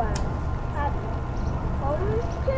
มแน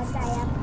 งตก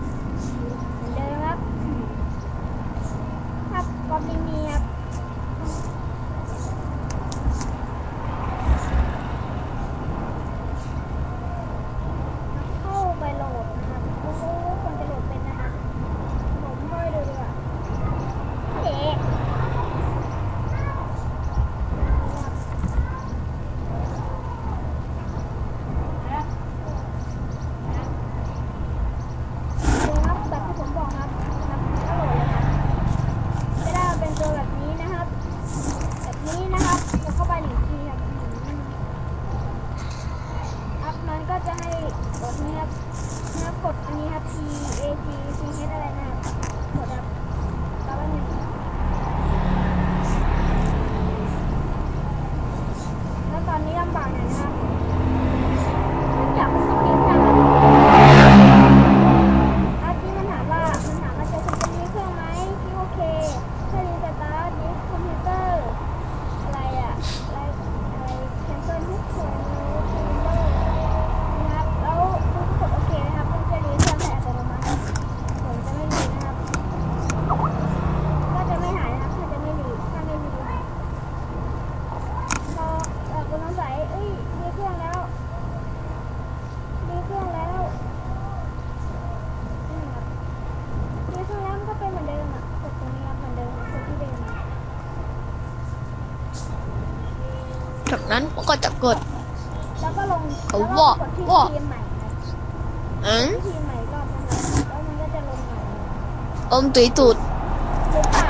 นั้นก็จะเกิดแล้วก็ลงเขาบอกว่าทีใหม่อืมทีใหม่รอบนึงแล้วมันก็จะลงใหม่อมตุยตุดหรืปา